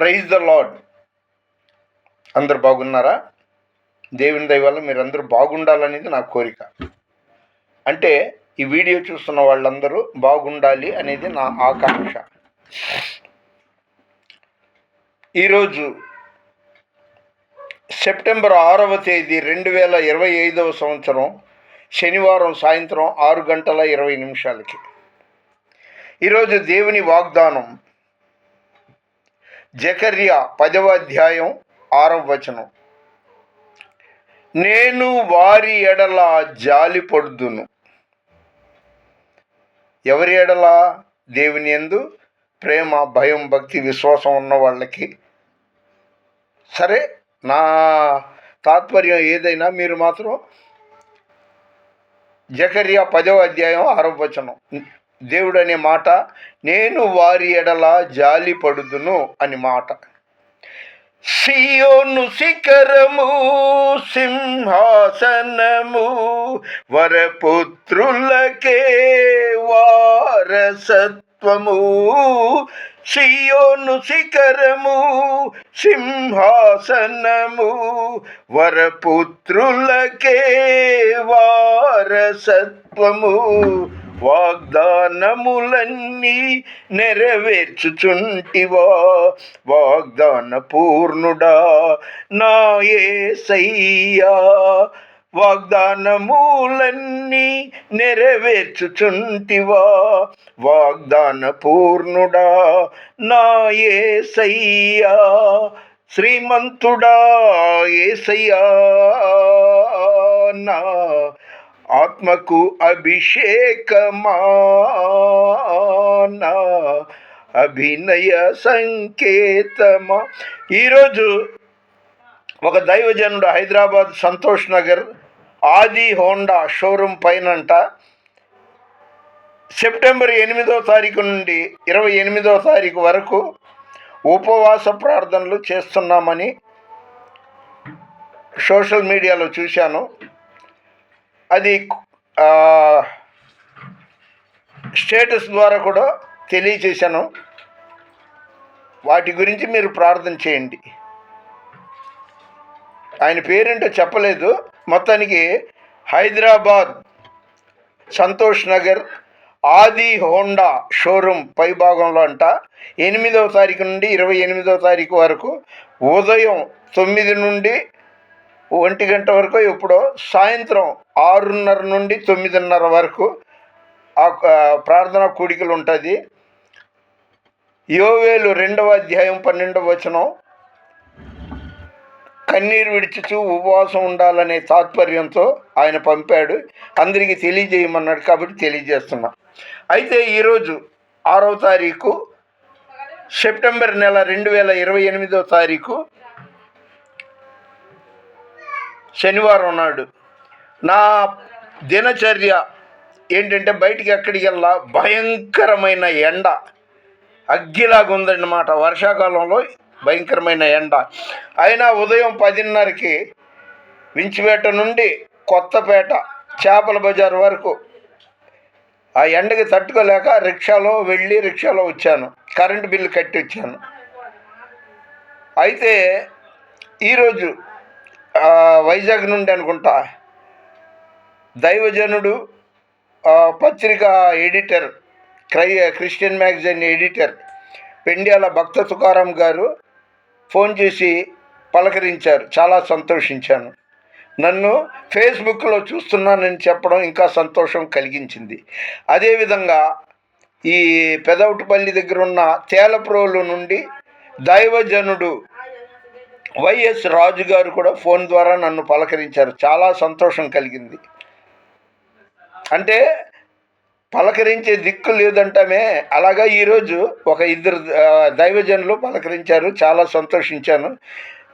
Praise the lord అందరు బాగున్నారా? దేవుని దయవల్ల మీరందరూ బాగుండాలనేది నా కోరిక. అంటే ఈ వీడియో చూస్తున్న వాళ్ళందరూ బాగుండాలి అనేది నా ఆకాంక్ష. ఈరోజు సెప్టెంబర్ ఆరవ తేదీ రెండు వేల ఇరవై ఐదవ సంవత్సరం శనివారం సాయంత్రం ఆరు గంటల ఇరవై నిమిషాలకి. ఈరోజు దేవుని వాగ్దానం జకర్య పదవ అధ్యాయం ఆరవ వచనం. నేను వారి ఎడల జాలి పడుదును. ఎవరి ఎడల? దేవుని ఎందు ప్రేమ భయం భక్తి విశ్వాసం ఉన్న వాళ్ళకి. సరే నా తాత్పర్యం ఏదైనా మీరు మాత్రం జకర్యా పదవ అధ్యాయం ఆరవ వచనం. దేవుడు అనే మాట నేను వారి ఎడల జాలి పడుదును అని మాట. సియోను శిఖరము సింహాసనము వరపుత్రులకే వారసత్వము. సియోను శిఖరము సింహాసనము వరపుత్రులకే వారసత్వము. వాగ్దానములన్నీ నెరవేర్చుచుంటివా? వాగ్దాన పూర్ణుడా నా ఏసయ్యా. వాగ్దానములన్నీ నెరవేర్చుచుంటివా? వాగ్దాన పూర్ణుడా నా ఏసయ్యా. శ్రీమంతుడా ఏసయ్యా నా ఆత్మకు అభిషేకమానా అభినయ సంకేతమా. ఈరోజు ఒక దైవజనుడు హైదరాబాద్ సంతోష్ నగర్ ఆది హోండా షోరూమ్ పైనంట. సెప్టెంబర్ ఎనిమిదో తారీఖు నుండి ఇరవై ఎనిమిదో తారీఖు వరకు ఉపవాస ప్రార్థనలు చేస్తున్నామని సోషల్ మీడియాలో చూశాను. అది స్టేటస్ ద్వారా కూడా తెలియచేశాను. వాటి గురించి మీరు ప్రార్థన చేయండి. ఆయన పేరేంటో చెప్పలేదు. మొత్తానికి హైదరాబాద్ సంతోష్ నగర్ ఆది హోండా షోరూమ్ పై భాగంలో అంట. ఎనిమిదవ తారీఖు నుండి ఇరవై ఎనిమిదవ తారీఖు వరకు ఉదయం తొమ్మిది నుండి ఒంటి గంట వరకు ఎప్పుడో సాయంత్రం ఆరున్నర నుండి తొమ్మిదిన్నర వరకు ఆ ప్రార్థన ప్రార్థనా కూడికలు ఉంటుంది. యోవేలు రెండవ అధ్యాయం పన్నెండవ వచనం కన్నీరు విడిచుచు ఉపవాసం ఉండాలనే తాత్పర్యంతో ఆయన పంపాడు. అందరికీ తెలియజేయమన్నాడు కాబట్టి తెలియజేస్తున్నా. అయితే ఈరోజు ఆరవ తారీఖు సెప్టెంబర్ నెల రెండు వేల ఇరవై ఎనిమిదో తారీఖు శనివారం నాడు. నా దినచర్య ఏంటంటే బయటికి ఎక్కడికి వెళ్ళా భయంకరమైన ఎండ. అగ్గిలాగా ఉందన్నమాట. వర్షాకాలంలో భయంకరమైన ఎండ. అయినా ఉదయం పదిన్నరకి వించిపేట నుండి కొత్తపేట చేపల బజార్ వరకు ఆ ఎండకి తట్టుకోలేక రిక్షాలో వెళ్ళి రిక్షాలో వచ్చాను. కరెంటు బిల్లు కట్టి వచ్చాను అయితే ఈరోజు వైజాగ్ నుండి అనుకుంటా. దైవజనుడు పత్రిక editor cry Christian magazine editor Pendyala Bhakta Tukaram garu phone చేసి పలకరించారు. చాలా సంతోషించాను. నన్ను ఫేస్బుక్లో చూస్తున్నానని చెప్పడం ఇంకా సంతోషం కలిగించింది. అదేవిధంగా ఈ పెదవుటిపల్లి దగ్గర ఉన్న తేలప్రోలు నుండి దైవజనుడు వైఎస్ రాజు గారు కూడా ఫోన్ ద్వారా నన్ను పలకరించారు. చాలా సంతోషం కలిగింది. అంటే పలకరించే దిక్కు లేదంటమే. అలాగా ఈరోజు ఒక ఇద్దరు దైవజనులు పలకరించారు. చాలా సంతోషించాను.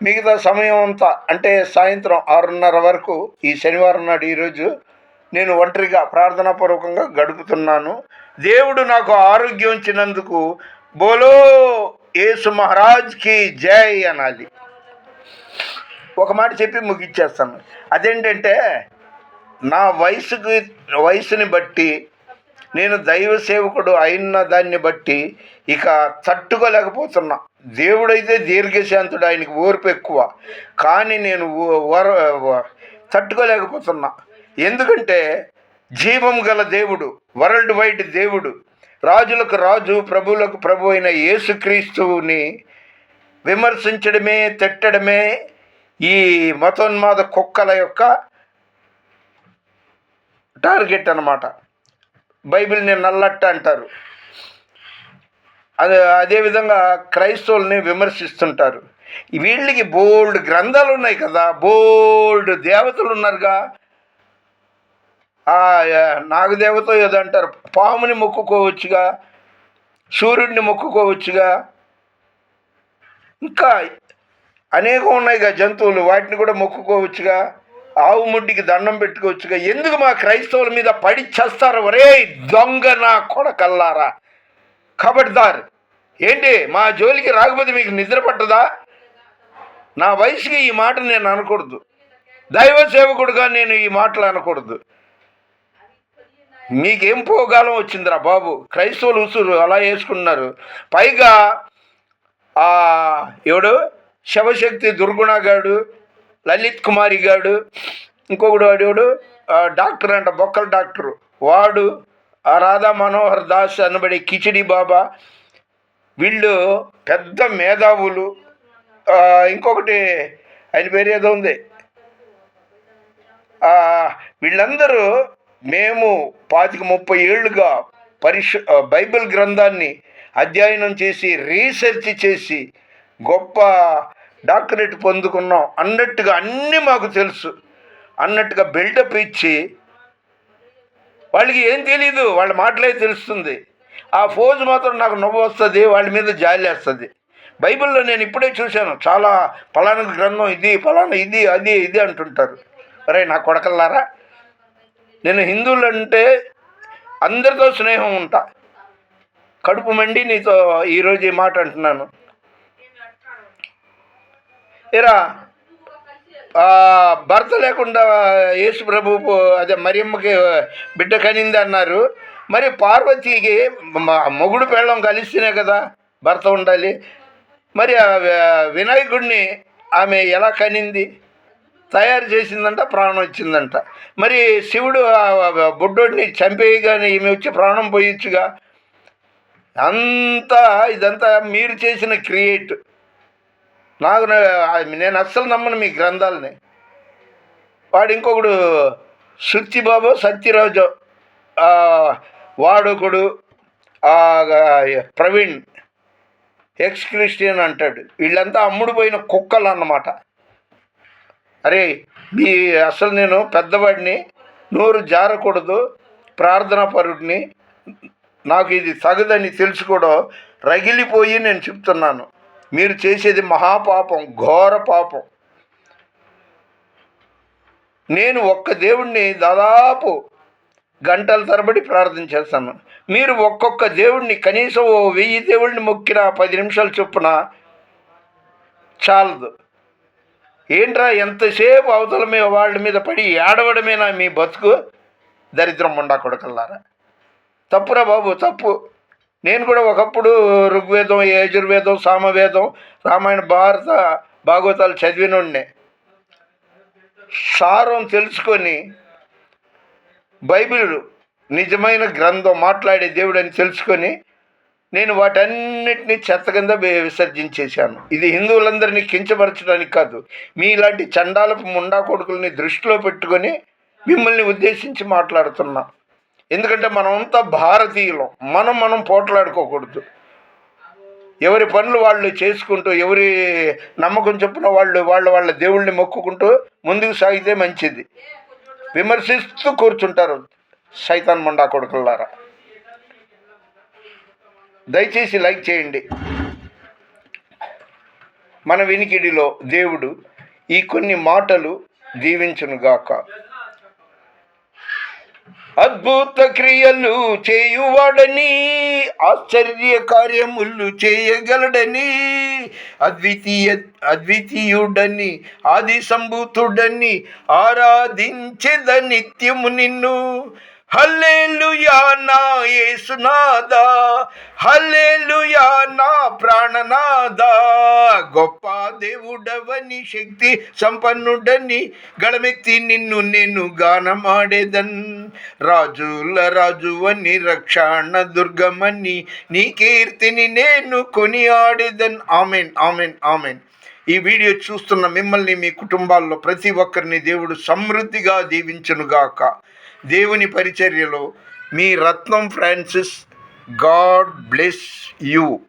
మిగతా సమయం అంతా అంటే సాయంత్రం ఆరున్నర వరకు ఈ శనివారం నాడు ఈరోజు నేను ఒంటరిగా ప్రార్థనాపూర్వకంగా గడుపుతున్నాను. దేవుడు నాకు ఆరోగ్యం ఇచ్చినందుకు బోలో యేసు మహారాజ్కి జై అనాలి. ఒక మాట చెప్పి ముగిచ్చేస్తాను. అదేంటంటే నా వయసుకి వయసుని బట్టి నేను దైవ సేవకుడు అయిన దాన్ని బట్టి ఇక తట్టుకోలేకపోతున్నా. దేవుడైతే దీర్ఘశాంతుడు ఆయనకి ఓర్పు ఎక్కువ. కానీ నేను ఓర వర వ- తట్టుకోలేకపోతున్నా. ఎందుకంటే జీవం గల దేవుడు వరల్డ్ వైడ్ దేవుడు రాజులకు రాజు ప్రభువులకు ప్రభు అయిన యేసుక్రీస్తువుని విమర్శించడమే తిట్టడమే ఈ మతోన్మాద కుక్కల యొక్క టార్గెట్ అన్నమాట. బైబిల్ని నల్లట్ట అంటారు. అదే అదేవిధంగా క్రైస్తవుల్ని విమర్శిస్తుంటారు. వీళ్ళకి బోల్డ్ గ్రంథాలు ఉన్నాయి కదా బోల్డ్ దేవతలు ఉన్నారుగా ఆ, నాగదేవత ఏదో అంటారు పాముని మొక్కుకోవచ్చుగా సూర్యుడిని మొక్కుకోవచ్చుగా. ఇంకా అనేకం ఉన్నాయిగా జంతువులు. వాటిని కూడా మొక్కుకోవచ్చుగా. ఆవు ముడ్డికి దండం పెట్టుకోవచ్చుగా. ఎందుకు మా క్రైస్తవుల మీద పడి చేస్తారు? ఒరే దొంగ నా కొడకల్లారా. ఖబర్దార్ ఏంటి? మా జోలికి రాకపోతే మీకు నిద్ర పట్టదా? నా వయసుకి ఈ మాట నేను అనకూడదు. దైవ సేవకుడుగా నేను ఈ మాటలు అనకూడదు. మీకేం పోగాలం వచ్చిందిరా బాబు? క్రైస్తవులు ఉసురు అలా వేసుకున్నారు పైగా ఎవడు? శివశక్తి దుర్గుణ గాడు లలిత్ కుమారి గాడు ఇంకొకడు వాడేవాడు? డాక్టర్ అంట బొక్కల డాక్టరు. వాడు రాధా మనోహర్ దాస్ అనబడే కిచిడి బాబా. వీళ్ళు పెద్ద మేధావులు. ఇంకొకటి ఆయన పేరు ఏదో ఉంది. వీళ్ళందరూ మేము పాతిక ముప్పై ఏళ్ళుగా పరిశు బైబిల్ గ్రంథాన్ని అధ్యయనం చేసి రీసెర్చ్ చేసి గొప్ప డాక్టరేట్ పొందుకున్నాం అన్నట్టుగా అన్నీ మాకు తెలుసు. అన్నట్టుగా బిల్డప్ ఇచ్చి వాళ్ళకి ఏం తెలియదు వాళ్ళ మాటలే తెలుస్తుంది. ఆ ఫోజు మాత్రం నాకు నవ్వు వస్తుంది వాళ్ళ మీద జాలి వేస్తుంది బైబిల్లో నేను ఇప్పుడే చూశాను చాలా ఫలానా గ్రంథం ఇది ఫలానా ఇది అది ఇది అంటుంటారు. అరే నా కొడకల్లారా? నేను హిందువులు అంటే అందరితో స్నేహం ఉంటా. కడుపు మండి నీతో ఈరోజు ఈ మాట అంటున్నాను. ఇరా భర్త లేకుండా యేసు ప్రభు అదే మరియమ్మకి బిడ్డ కనింది అన్నారు. మరి పార్వతికి మొగుడు పెళ్ళం కలిస్తేనే కదా భర్త ఉండాలి. మరి వినాయకుడిని ఆమె ఎలా కనింది? తయారు చేసిందంట ప్రాణం వచ్చిందంట మరి శివుడు బుడ్డోడిని చంపేయగానే ఈమె వచ్చి ప్రాణం పోయొచ్చుగా? అంతా ఇదంతా మీరు చేసిన క్రియేట్. నాకు నేను అస్సలు నమ్మను మీ గ్రంథాలని. వాడు ఇంకొకడు సుత్తిబాబు సత్యరాజు వాడుకుడు వాడొకడు ప్రవీణ్ ఎక్స్ క్రిస్టియన్ అంటాడు. వీళ్ళంతా అమ్ముడు పోయిన కుక్కలు అన్నమాట. అరే మీ అసలు నేను పెద్దవాడిని నోరు జారకూడదు ప్రార్థనా పరుడిని నాకు ఇది తగదని తెలిసి కూడా రగిలిపోయి నేను చెప్తున్నాను. మీరు చేసేది మహాపాపం ఘోర పాపం. నేను ఒక్క దేవుణ్ణి దాదాపు గంటల తరబడి ప్రార్థన చేస్తాను. మీరు ఒక్కొక్క దేవుణ్ణి కనీసం ఓ వెయ్యి దేవుడిని మొక్కిన పది నిమిషాలు చొప్పున చాలదు. ఏంట్రా ఎంతసేపు అవతల మీద వాళ్ళ మీద పడి ఏడవడమేనా మీ బతుకు? దరిద్రం ముండా కొడకల్లారా. తప్పురా బాబు తప్పు. నేను కూడా ఒకప్పుడు ఋగ్వేదం యజుర్వేదం సామవేదం రామాయణ భారత భాగవతాలు చదివినోడ్నే సారం తెలుసుకొని బైబిల్ నిజమైన గ్రంథం మాట్లాడే దేవుడు అని తెలుసుకొని నేను వాటన్నిటిని చెత్త కింద విసర్జించేశాను. ఇది హిందువులందరినీ కించపరచడానికి కాదు. మీ ఇలాంటి చండాలపు ముండా కొడుకుల్ని దృష్టిలో పెట్టుకొని మిమ్మల్ని ఉద్దేశించి మాట్లాడుతున్నా. ఎందుకంటే మనమంతా భారతీయులం. మనం మనం పోట్లాడుకోకూడదు. ఎవరి పనులు వాళ్ళు చేసుకుంటూ ఎవరి నమ్మకం చొప్పున వాళ్ళు వాళ్ళ వాళ్ళ దేవుళ్ళని మొక్కుకుంటూ ముందుకు సాగితే మంచిది. విమర్శిస్తూ కూర్చుంటారు సైతాన్ మండా కొడుకులారా దయచేసి లైక్ చేయండి. మన వినికిడిలో దేవుడు ఈ కొన్ని మాటలు దీవించునుగాక. అద్భుత క్రియలు చేయువాడని ఆశ్చర్య కార్యములు చేయగలడని అద్వితీయ అద్వితీయుడని ఆది సంభూతుడని ఆరాధించేద నిత్యము నిన్ను. హల్లెలూయా నా యేసునాదా హల్లెలూయా నా ప్రాణనాదా గొప్ప దేవుడవని శక్తి సంపన్నుడని గళమెత్తి నిన్ను నేను గానమాడేదన్. రాజుల రాజువని రక్షణ దుర్గమని నీ కీర్తిని నేను కొనియాడేదన్. Amen amen amen. ఈ వీడియో చూస్తున్న మిమ్మల్ని మీ కుటుంబాల్లో ప్రతి ఒక్కరిని దేవుడు సమృద్ధిగా దీవించునుగాక. దేవుని పరిచర్యలో మీ Ratnam Francis God bless you.